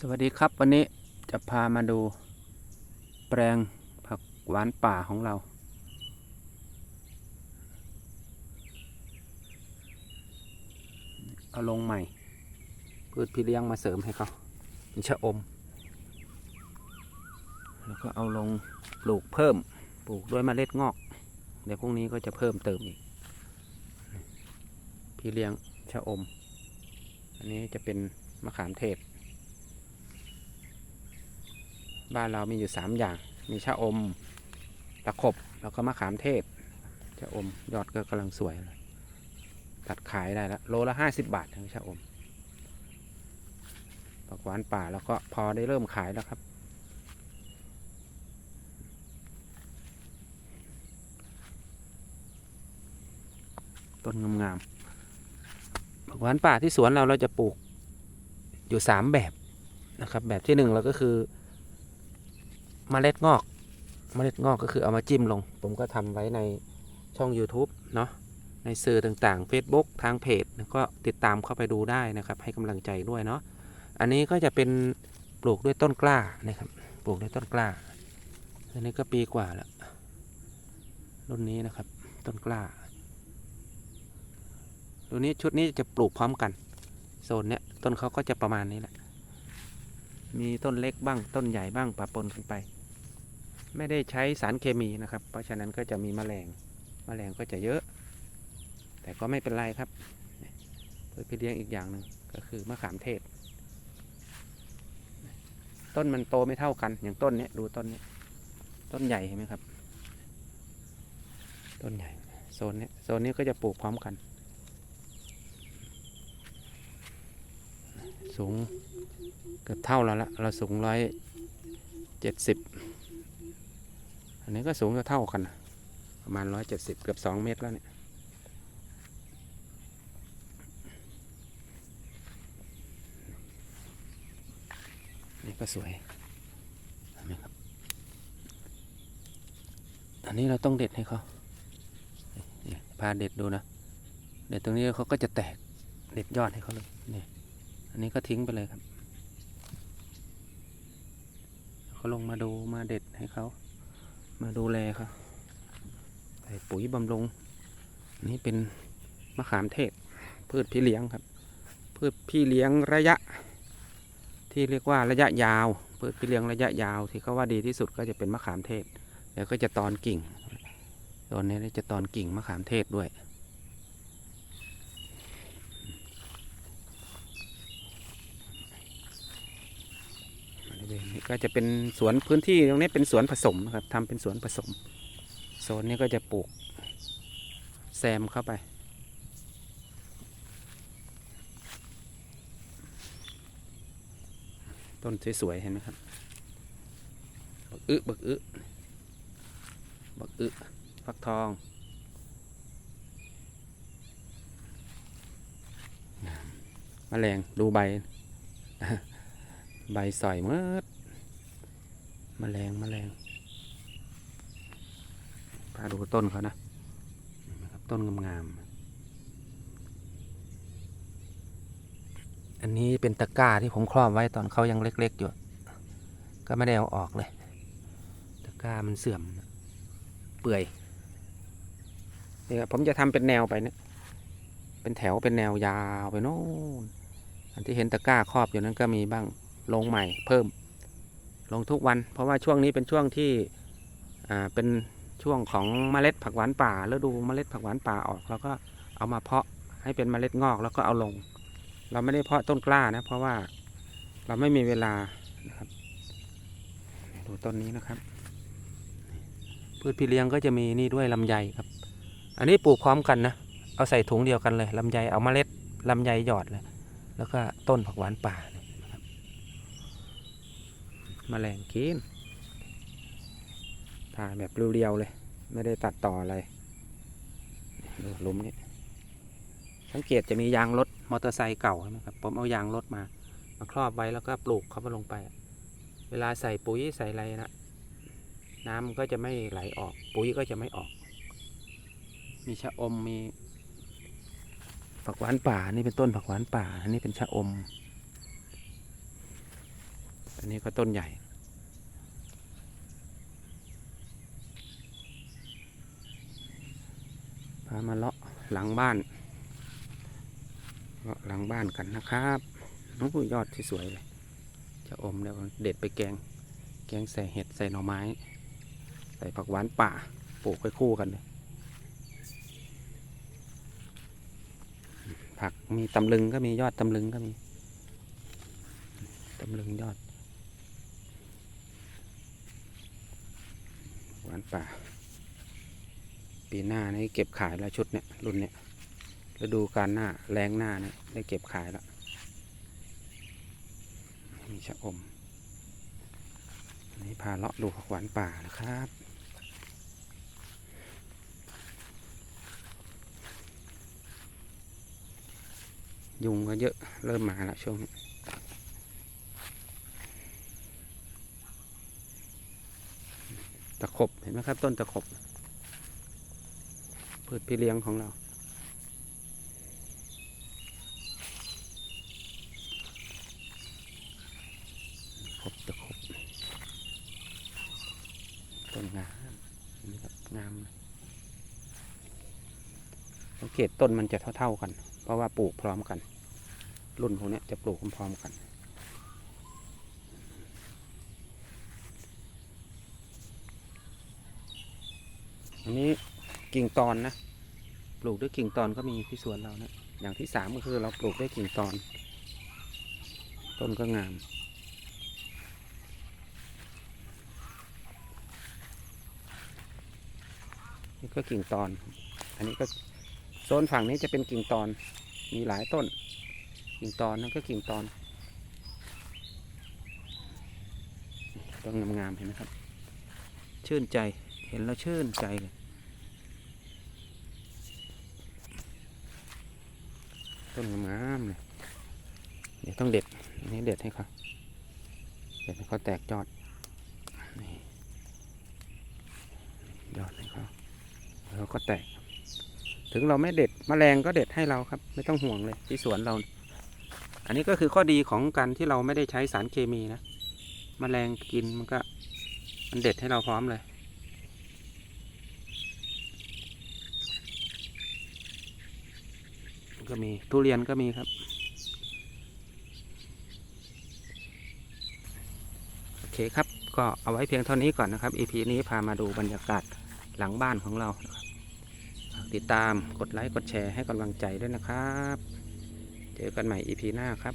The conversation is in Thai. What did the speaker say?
สวัสดีครับวันนี้จะพามาดูแปลงผักหวานป่าของเรา เอาลงใหม่ พืชพี่เลี้ยงมาเสริมให้เขาเป็นชะอม แล้วก็เอาลงปลูกเพิ่มปลูกด้วยเมล็ดงอก เดี๋ยวพรุ่งนี้ก็จะเพิ่มเติมอีก พี่เลี้ยงชะอม อันนี้จะเป็นมะขามเทศ บ้านเรามีอยู่สามอย่าง มีชะอมตะขบ แล้วก็มะขามเทศชะอมยอดก็กำลังสวยเลยตัดขายได้แล้วโลละห้าสิบบาททั้งชะอมผักหวานป่าแล้วก็พอได้เริ่มขายแล้วครับ ต้นงามๆผักหวานป่าที่สวนเราเราจะปลูกอยู่สามแบบนะครับ แบบที่หนึ่งเราก็คือ เมล็ดงอกเมล็ดงอกก็คือเอามาจิ้มลง ผมก็ทำไว้ในช่อง YouTube เนาะในสื่อต่างๆ Facebook ทางเพจก็ติดตามเข้าไปดูได้นะครับ ให้กำลังใจด้วยเนาะอันนี้ก็จะเป็นปลูกด้วยต้นกล้านะครับ ปลูกด้วยต้นกล้าอันนี้ก็ปีกว่าแล้วรุ่นนี้นะครับ ต้นกล้ารุ่นนี้ชุดนี้จะปลูกพร้อมกันโซนเนี้ยต้นเขาก็จะประมาณนี้แหละมีต้นเล็กบ้างต้นใหญ่บ้างปะปนกันไป ไม่ได้ใช้สารเคมีนะครับ เพราะฉะนั้นก็จะมีแมลงแมลงก็จะเยอะ แต่ก็ไม่เป็นไรครับเพื่อพี่เลี้ยงอีกอย่างหนึ่งก็คือมะขามเทศ ต้นมันโตไม่เท่ากัน อย่างต้นเนี้ยดูต้นเนี้ยต้นใหญ่เห็นไหมครับ ต้นใหญ่โซนเนี้ยโซนนี้ก็จะปลูกพร้อมกัน สูงเกือบเท่าเราละเราสูงร้อยเจ็ดสิบ อันนี้ก็สูงเท่ากัน ประมาณร้อยเจ็ดสิบเกือบสองเมตรแล้วเนี่ยนี่ก็สวยเห็นไหมครับ อันนี้เราต้องเด็ดให้เขาพาเด็ดดูนะ เด็ดตรงนี้เขาก็จะแตก เด็ดยอดให้เขาเลยนี่อันนี้ก็ทิ้งไปเลยครับเขาลงมาดูมาเด็ดให้เขา มาดูแลครับใส่ปุ๋ยบำรุงนนี่เป็นมะขามเทศ พืชพี่เลี้ยงครับ พืชพี่เลี้ยงระยะ ที่เรียกว่าระยะยาว พืชพี่เลี้ยงระยะยาวที่เขาว่าดีที่สุดก็จะเป็นมะขามเทศ แล้วก็จะตอนกิ่งตอนนี้จะตอนกิ่งมะขามเทศด้วย บริ เวณนี้ก็จะเป็นสวนพื้นที่ตรงนี้เป็นสวนผสมนะครับทำเป็นสวนผสมโซนนี้ก็จะปลูกแซมเข้าไป ต้นสวยๆเห็นไหมครับบักอึบักอึบักอึฟักทองแมลงดูใบ ใบสอยเมื่อมแมลงแมลงพาดูต้นเขานะนไหมครับต้นงามๆ อันนี้เป็นตะกร้าที่ผมครอบไว้ตอนเขายังเล็กๆอยู่ ก็ไม่ได้เอาออกเลย ตะกร้ามันเสื่อม เปื่อยเนี่ยผมจะทำเป็นแนวไปเนี่ยเป็นแถวเป็นแนวยาวไปโน่นอันที่เห็นตะกร้าครอบอยู่นั้นก็มีบ้าง ลงใหม่เพิ่ม ลงทุกวัน เพราะว่าช่วงนี้เป็นช่วงที่เป็นช่วงของเมล็ดผักหวานป่าแล้วดูเมล็ดผักหวานป่าออกแล้วก็เอามาเพาะให้เป็นเมล็ดงอกแล้วก็เอาลง เราไม่ได้เพาะต้นกล้านะ เพราะว่าเราไม่มีเวลานะครับดูต้นนี้นะครับพืชพี่เลี้ยงก็จะมีนี่ด้วยลำไยครับ อันนี้ปลูกพร้อมกันนะ เอาใส่ถุงเดียวกันเลยลำไยเอาเมล็ดลำไยหยอดเลย แล้วก็ต้นผักหวานป่า มแมลงกินถ่ายแบบเรียวๆเลย ไม่ได้ตัดต่ออะไรหลุมนี้สังเกตจะมียางรถมอเตอร์ไซค์เก่าใช่ไหมครับผมเอายางรถมา มาครอบไว้แล้วก็ปลูกเขาไปลงไป เวลาใส่ปุ๋ยใส่อะไรนะน้ำก็จะไม่ไหลออก ปุ๋ยก็จะไม่ออก มีชะอมมีผักหวานป่านี่เป็นต้นผักหวานป่าอันนี้เป็นชะอม อันนี้ก็ต้นใหญ่พามาเลาะหลังบ้านเลาะหลังบ้านกันนะครับน้องผู้ยอดที่สวยเลย จะอมแล้วเด็ดไปแกง แกงใส่เห็ดใส่หน่อไม้ ใส่ผักหวานป่าปลูกไว้คู่กันเลยผักมีตำลึงก็มียอดตำลึงก็มีตำลึงยอด หวานป่า ปีหน้านี่เก็บขายแล้วชุดเนี้ยรุ่นเนี้ยฤดูการหน้าแรงหน้าเนี่ยได้เก็บขายแล้วมีชะอมอันนี้พาเลาะดูผักหวานป่านะครับยุงก็เยอะเริ่มมาแล้วช่วงนี้ ตะขบเห็นไหมครับ ต้นตะขบพืชพี่เลี้ยงของเรา ขบตะขบต้นงามนี่ครับงามสังเกตต้นมันจะเท่า ๆกัน เพราะว่าปลูกพร้อมกัน รุ่นพวกนี้จะปลูกพร้อมๆกัน อันนี้กิ่งตอนนะ ปลูกด้วยกิ่งตอนก็มีที่สวนเรานะ อย่างที่สามก็คือเราปลูกด้วยกิ่งตอน ต้นก็งาม นี่ก็กิ่งตอน อันนี้ก็โซนฝั่งนี้จะเป็นกิ่งตอน มีหลายต้น กิ่งตอนนั่นก็กิ่งตอน ต้นงามๆเห็นไหมครับ ชื่นใจ เห็นแล้วชื่นใจเลยต้นงามเลยเดี๋ยวต้องเด็ดนนี้เด็ดให้เขาเด็ดให้เขาแตกยอดนี่ยอดให้เขาแล้วก็แตก ถึงเราไม่เด็ดมแมลงก็เด็ดให้เราครับ ไม่ต้องห่วงเลยที่สวนเรา อันนี้ก็คือข้อดีของการที่เราไม่ได้ใช้สารเคมีนะมแมลงกินมันก็ มันเด็ดให้เราพร้อมเลย ก็มี ทุเรียนก็มีครับ โอเคครับ ก็เอาไว้เพียงเท่านี้ก่อนนะครับ EP นี้พามาดูบรรยากาศหลังบ้านของเรานะครับติดตามกดไลค์ กดแชร์ให้กำลังใจด้วยนะครับ เจอกันใหม่ EP หน้าครับ